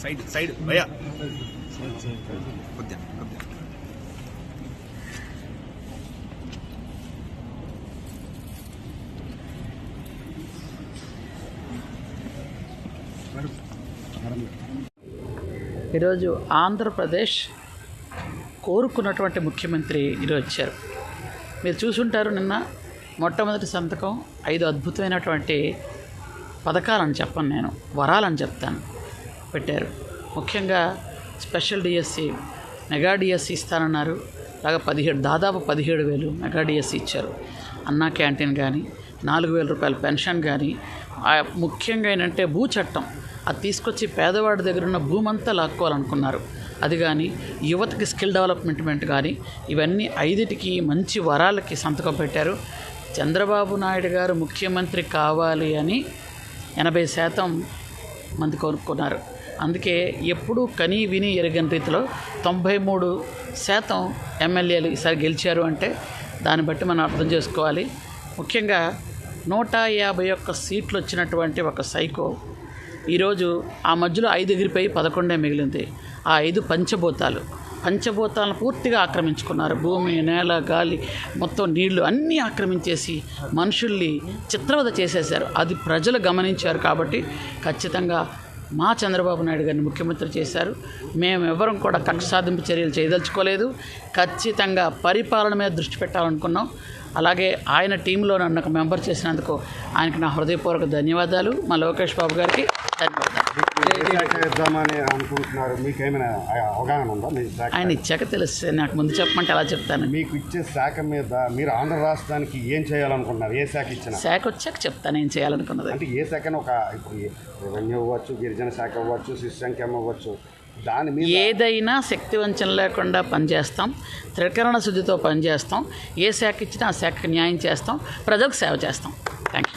Side side భయ కొద్దిగా కొద్దిగా ఈరోజు ఆంధ్రప్రదేశ్ కోరుకున్నటువంటి ముఖ్యమంత్రి ఈరోజు వచ్చారు. మీరు చూసుంటారు నిన్న మొట్టమొదటి సంతకం ఐదు అద్భుతమైనటువంటి పథకాలని చెప్పను నేను వరాలని చెప్తాను పెట్టారు. ముఖ్యంగా స్పెషల్ డిఎస్సి మెగా డిఎస్సి ఇస్తానన్నారు. అలాగే పదిహేడు దాదాపు పదిహేడు వేలు మెగా డిఎస్సి ఇచ్చారు. అన్నా క్యాంటీన్ కానీ నాలుగు వేల రూపాయల పెన్షన్ కానీ ముఖ్యంగా ఏంటంటే భూ చట్టం అది తీసుకొచ్చి పేదవాడి దగ్గర ఉన్న భూమంతా లాక్కోవాలనుకున్నారు. అది కానీ యువతకి స్కిల్ డెవలప్మెంట్ కానీ ఇవన్నీ ఐదిటికి మంచి వరాలకి సంతకం పెట్టారు. చంద్రబాబు నాయుడు గారు ముఖ్యమంత్రి కావాలి అని ఎనభై శాతం మంది కోరుకున్నారు. అందుకే ఎప్పుడూ కని విని ఎరగని రీతిలో తొంభై మూడు శాతం ఎమ్మెల్యేలు ఈసారి గెలిచారు అంటే దాన్ని బట్టి మనం అర్థం చేసుకోవాలి. ముఖ్యంగా నూట యాభై ఒక్క సీట్లు వచ్చినటువంటి ఒక సైకో ఈరోజు ఆ మధ్యలో ఐదు ఎగిరిపోయి పదకొండే మిగిలింది. ఆ ఐదు పంచభూతాలు. పంచభూతాలను పూర్తిగా ఆక్రమించుకున్నారు. భూమి నేల గాలి మొత్తం నీళ్ళు అన్నీ ఆక్రమించేసి మనుషుల్ని చిత్రవద చేసేశారు. అది ప్రజలు గమనించారు కాబట్టి ఖచ్చితంగా మా చంద్రబాబు నాయుడు గారిని ముఖ్యమంత్రి చేశారు. మేము కూడా కక్ష సాధింపు చర్యలు చేయదలుచుకోలేదు. ఖచ్చితంగా పరిపాలన మీద దృష్టి పెట్టాలనుకున్నాం. అలాగే ఆయన టీంలో నన్ను ఒక మెంబర్ చేసినందుకు ఆయనకి నా హృదయపూర్వక ధన్యవాదాలు. మా లోకేష్ బాబు గారికి శాఖ శాఖ ఆయన ఇచ్చాక తెలుస్తుంది. నాకు ముందు చెప్పమంటే ఎలా చెప్తాను. మీకు ఇచ్చే శాఖ మీద మీరు ఆంధ్ర రాష్ట్రానికి ఏం చేయాలనుకుంటున్నారు? ఏ శాఖ ఇచ్చినా? శాఖ వచ్చాక చెప్తాను ఏం చేయాలనుకున్నది. అంటే ఏ శాఖను ఒక ఇప్పుడు రెవెన్యూ అవ్వచ్చు గిరిజన శాఖ అవ్వచ్చు శిశు అవ్వచ్చు దాని ఏదైనా శక్తి వంచన లేకుండా పనిచేస్తాం త్రికరణ శుద్ధితో పనిచేస్తాం ఏ శాఖ ఇచ్చినా ఆ శాఖకి న్యాయం చేస్తాం ప్రజలకు సేవ చేస్తాం. Thank you